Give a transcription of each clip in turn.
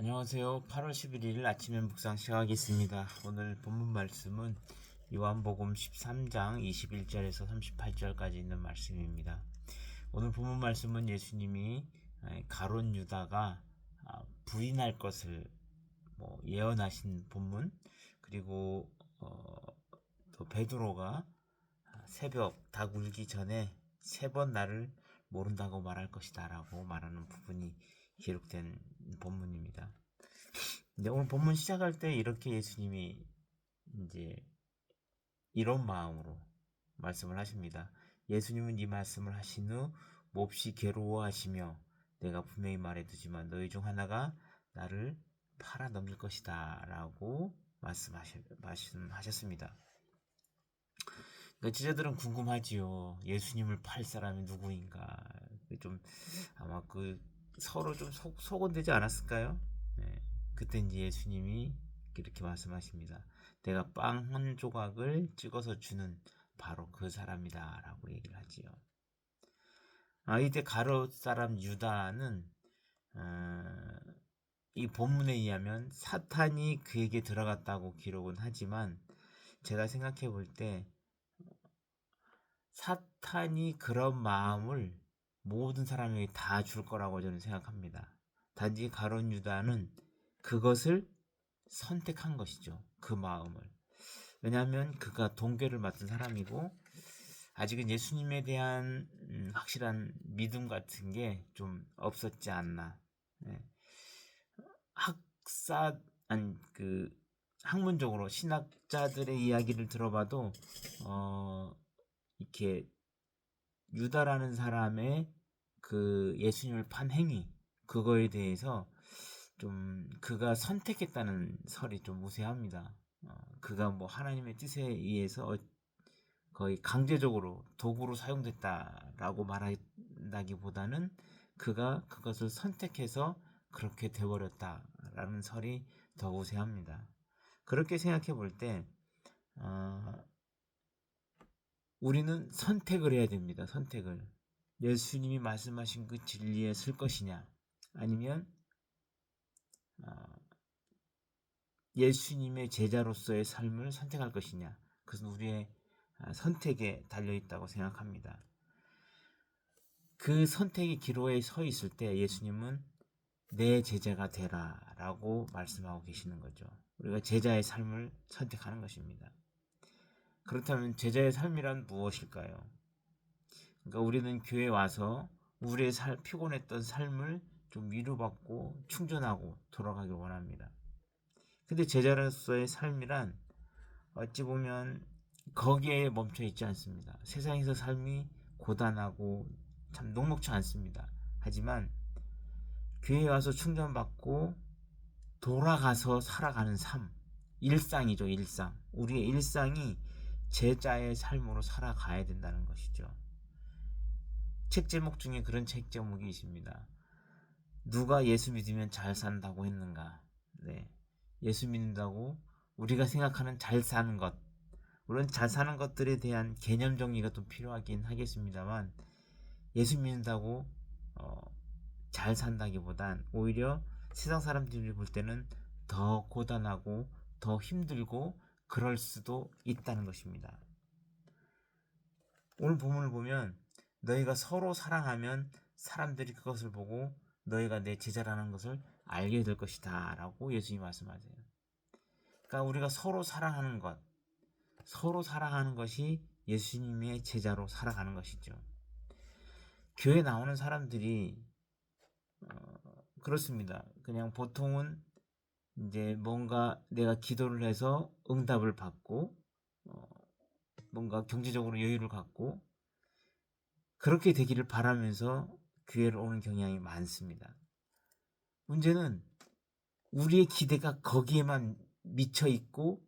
안녕하세요. 8월 11일 아침에 묵상 시작하겠습니다. 오늘 본문 말씀은 요한복음 13장 21절에서 38절까지 있는 말씀입니다. 오늘 본문 말씀은 예수님이 가론 유다가 아, 부인할 것을 뭐 예언하신 본문 그리고 어, 또 베드로가 새벽 닭 울기 전에 세 번 나를 모른다고 말할 것이다라고 말하는 부분이 기록된 본문입니다. 근데 오늘 본문 시작할 때 이렇게 예수님이 이제 이런 마음으로 말씀을 하십니다. 예수님은 이 말씀을 하신 후 몹시 괴로워하시며 내가 분명히 말해두지만 너희 중 하나가 나를 팔아 넘길 것이다 라고 말씀하셨습니다. 그러니까 제자들은 궁금하지요. 예수님을 팔 사람이 누구인가. 좀 아마 그 서로 좀 속, 속은되지 않았을까요? 네. 그때 예수님이 이렇게 말씀하십니다. 내가 빵 한 조각을 찍어서 주는 바로 그 사람이다 라고 얘기를 하지요. 아, 이때 가롯 사람 유다는 어, 이 본문에 의하면 사탄이 그에게 들어갔다고 기록은 하지만 제가 생각해 볼 때 사탄이 그런 마음을 모든 사람에게 다 줄 거라고 저는 생각합니다. 단지 가론 유다는 그것을 선택한 것이죠. 그 마음을. 왜냐하면 그가 동교를 맡은 사람이고 아직은 예수님에 대한 음, 확실한 믿음 같은 게 좀 없었지 않나. 네. 학사 아니 그 학문적으로 신학자들의 이야기를 들어봐도 어 이렇게 유다라는 사람의 그 예수님을 판 행위 그거에 대해서 좀 그가 선택했다는 설이 좀 우세합니다. 어, 그가 뭐 하나님의 뜻에 의해서 거의 강제적으로 도구로 사용됐다라고 말한다기보다는 그가 그것을 선택해서 그렇게 되어버렸다라는 설이 더 우세합니다. 그렇게 생각해 볼 때 어, 우리는 선택을 해야 됩니다. 선택을. 예수님이 말씀하신 그 진리에 쓸 것이냐, 아니면 어, 예수님의 제자로서의 삶을 선택할 것이냐, 그것은 우리의 아, 선택에 달려 있다고 생각합니다. 그 선택의 기로에 서 있을 때 예수님은 내 제자가 되라 라고 말씀하고 계시는 거죠. 우리가 제자의 삶을 선택하는 것입니다. 그렇다면 제자의 삶이란 무엇일까요? 그러니까 우리는 교회 와서 우리의 살, 피곤했던 삶을 좀 위로받고 충전하고 돌아가길 원합니다. 근데 제자로서의 삶이란 어찌 보면 거기에 멈춰 있지 않습니다. 세상에서 삶이 고단하고 참 녹록치 않습니다. 하지만 교회에 와서 충전받고 돌아가서 살아가는 삶, 일상이죠, 일상. 우리의 일상이 제자의 삶으로 살아가야 된다는 것이죠. 책 제목 중에 그런 책 제목이 있습니다. 누가 예수 믿으면 잘 산다고 했는가? 네. 예수 믿는다고 우리가 생각하는 잘 사는 것, 물론 잘 사는 것들에 대한 개념 정리가 좀 필요하긴 하겠습니다만, 예수 믿는다고 어, 잘 산다기보단 오히려 세상 사람들이 볼 때는 더 고단하고 더 힘들고 그럴 수도 있다는 것입니다. 오늘 본문을 보면 너희가 서로 사랑하면 사람들이 그것을 보고 너희가 내 제자라는 것을 알게 될 것이다 라고 예수님이 말씀하세요. 그러니까 우리가 서로 사랑하는 것, 서로 사랑하는 것이 예수님의 제자로 살아가는 것이죠. 교회 나오는 사람들이 어, 그렇습니다. 그냥 보통은 이제 뭔가 내가 기도를 해서 응답을 받고 어, 뭔가 경제적으로 여유를 갖고 그렇게 되기를 바라면서 교회를 오는 경향이 많습니다. 문제는 우리의 기대가 거기에만 미쳐 있고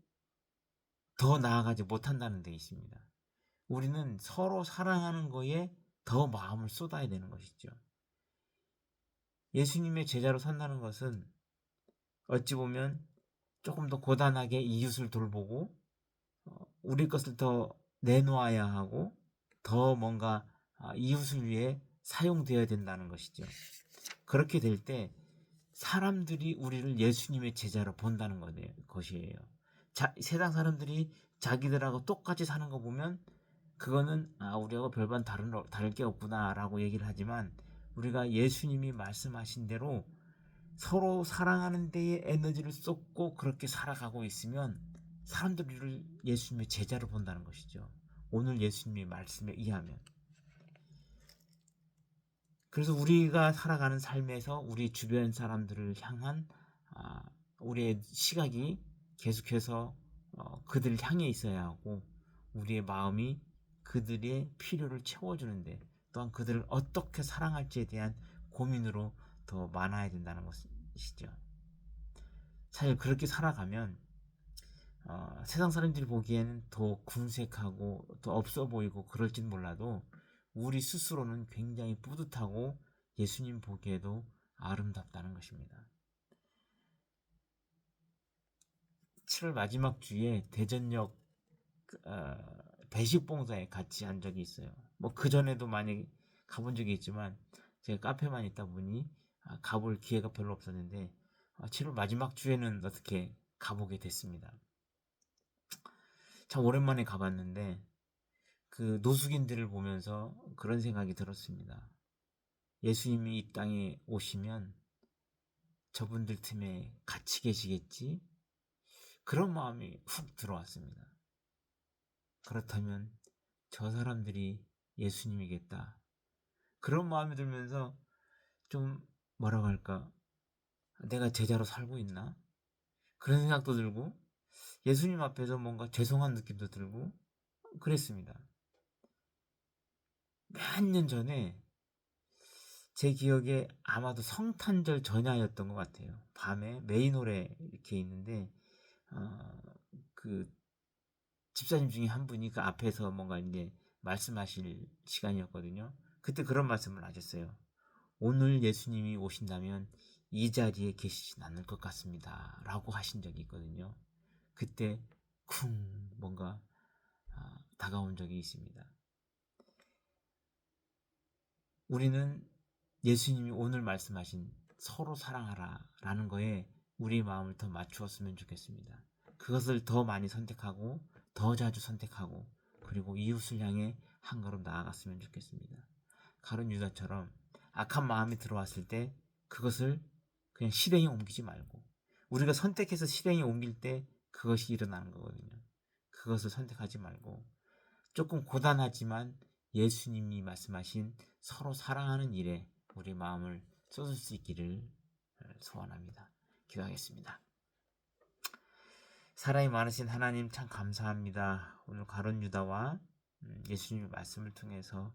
더 나아가지 못한다는 데 있습니다. 우리는 서로 사랑하는 거에 더 마음을 쏟아야 되는 것이죠. 예수님의 제자로 산다는 것은 어찌 보면 조금 더 고단하게 이웃을 돌보고 어, 우리 것을 더 내놓아야 하고 더 뭔가 아, 이웃을 위해 사용되어야 된다는 것이죠. 그렇게 될 때 사람들이 우리를 예수님의 제자로 본다는 것이에요. 자, 세상 사람들이 자기들하고 똑같이 사는 거 보면 그거는 아, 우리하고 별반 다른 다를 게 없구나라고 얘기를 하지만 우리가 예수님이 말씀하신 대로 서로 사랑하는 데에 에너지를 쏟고 그렇게 살아가고 있으면 사람들을 예수님의 제자로 본다는 것이죠. 오늘 예수님의 말씀에 의하면. 그래서 우리가 살아가는 삶에서 우리 주변 사람들을 향한 아, 우리의 시각이 계속해서 어, 그들을 향해 있어야 하고 우리의 마음이 그들의 필요를 채워주는데 또한 그들을 어떻게 사랑할지에 대한 고민으로 더 많아야 된다는 것이죠. 사실 그렇게 살아가면 어, 세상 사람들이 보기에는 더 궁색하고 더 없어 보이고 그럴진 몰라도 우리 스스로는 굉장히 뿌듯하고 예수님 보기에도 아름답다는 것입니다. 7월 마지막 주에 대전역 어, 배식 봉사에 같이 한 적이 있어요. 뭐 그 전에도 많이 가본 적이 있지만 제가 카페만 있다 보니 아, 가볼 기회가 별로 없었는데 7월 마지막 주에는 어떻게 가보게 됐습니다. 참 오랜만에 가봤는데 그 노숙인들을 보면서 그런 생각이 들었습니다. 예수님이 이 땅에 오시면 저분들 틈에 같이 계시겠지? 그런 마음이 훅 들어왔습니다. 그렇다면 저 사람들이 예수님이겠다. 그런 마음이 들면서 좀 뭐라고 할까? 내가 제자로 살고 있나? 그런 생각도 들고 예수님 앞에서 뭔가 죄송한 느낌도 들고 그랬습니다. 몇 년 전에 제 기억에 아마도 성탄절 전야였던 것 같아요. 밤에 메인홀에 이렇게 있는데 어, 그 집사님 중에 한 분이 그 앞에서 뭔가 이제 말씀하실 시간이었거든요. 그때 그런 말씀을 하셨어요. 오늘 예수님이 오신다면 이 자리에 계시진 않을 것 같습니다. 라고 하신 적이 있거든요. 그때 쿵 뭔가 아, 다가온 적이 있습니다. 우리는 예수님이 오늘 말씀하신 서로 사랑하라 라는 거에 우리 마음을 더 맞추었으면 좋겠습니다. 그것을 더 많이 선택하고 더 자주 선택하고 그리고 이웃을 향해 한 걸음 나아갔으면 좋겠습니다. 가론 유다처럼 악한 마음이 들어왔을 때 그것을 그냥 실행에 옮기지 말고 우리가 선택해서 실행에 옮길 때 그것이 일어나는 거거든요. 그것을 선택하지 말고 조금 고단하지만 예수님이 말씀하신 서로 사랑하는 일에 우리 마음을 쏟을 수 있기를 소원합니다. 기도하겠습니다. 사랑이 많으신 하나님 참 감사합니다. 오늘 가론 유다와 음, 예수님의 말씀을 통해서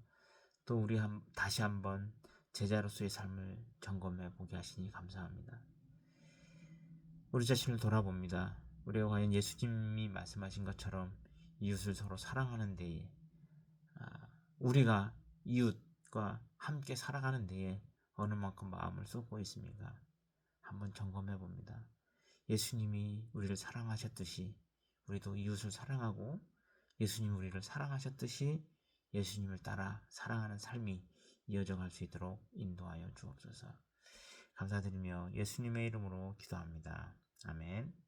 또 우리 한, 다시 한번 제자로서의 삶을 점검해 보게 하시니 감사합니다. 우리 자신을 돌아봅니다. 우리가 과연 예수님이 말씀하신 것처럼 이웃을 서로 사랑하는 데에 아, 우리가 이웃과 함께 살아가는 데에 어느 만큼 마음을 쏟고 있습니까? 한번 점검해 봅니다. 예수님이 우리를 사랑하셨듯이 우리도 이웃을 사랑하고 예수님 우리를 사랑하셨듯이 예수님을 따라 사랑하는 삶이 이어져 갈 수 있도록 인도하여 주옵소서. 감사드리며 예수님의 이름으로 기도합니다. 아멘.